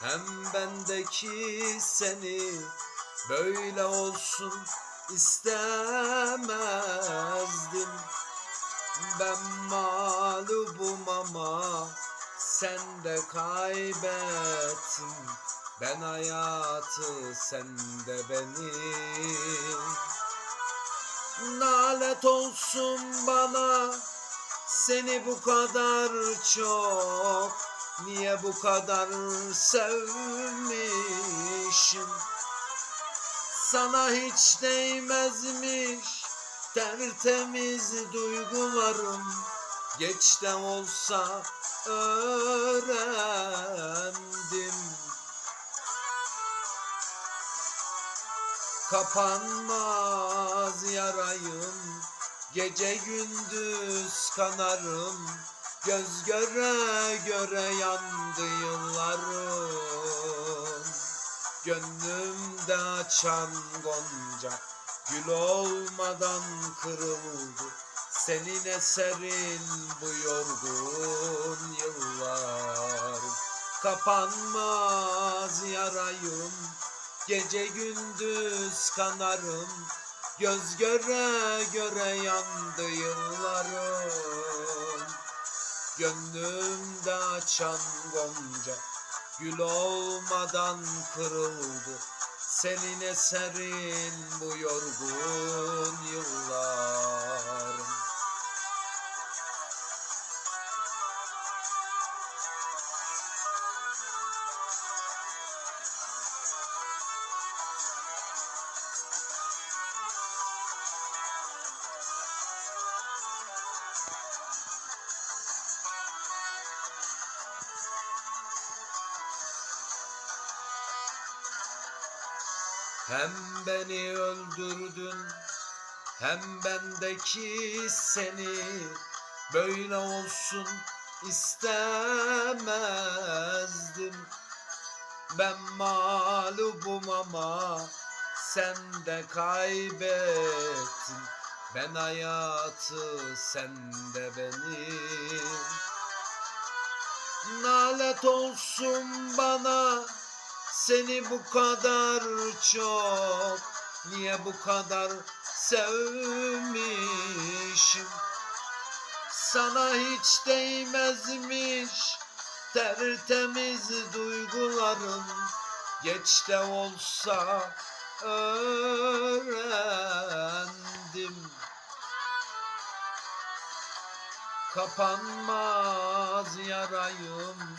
hem bendeki seni böyle olsun istemezdim. Ben mağlubum ama sen de kaybettin. Ben hayatı sen de beni. Nalet olsun bana seni bu kadar çok Niye bu kadar sevmişim? Sana hiç değmezmiş Tertemiz duygularım. Geç de olsa öğrendim. Kapanmaz yarayım Gece gündüz kanarım Göz göre göre yandı yıllarım. Gönlümde açan gonca Gül olmadan kırıldı. Senin eserin bu yorgun yıllar. Kapanmaz yarayım Gece gündüz kanarım. Göz göre göre yandı yıllarım Gönlümde açan gonca Gül olmadan kırıldı. Senin eserin bu yorgun yıllar Hem beni öldürdün hem bendeki seni böyle olsun istemezdim. Ben mağlubum ama sen de kaybettin. Ben hayatı sen de beni. Nalet olsun bana seni bu kadar çok Niye bu kadar sevmişim? Sana hiç değmezmiş Tertemiz duygularım. Geç de olsa öğrendim. Kapanmaz yarayım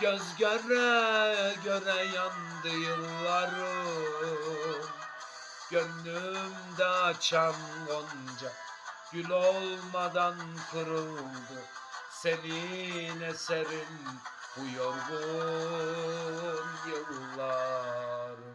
Göz göre göre yandı yıllarım. Gönlümde açan gonca Gül olmadan kırıldı. Senin eserin bu yorgun yıllarım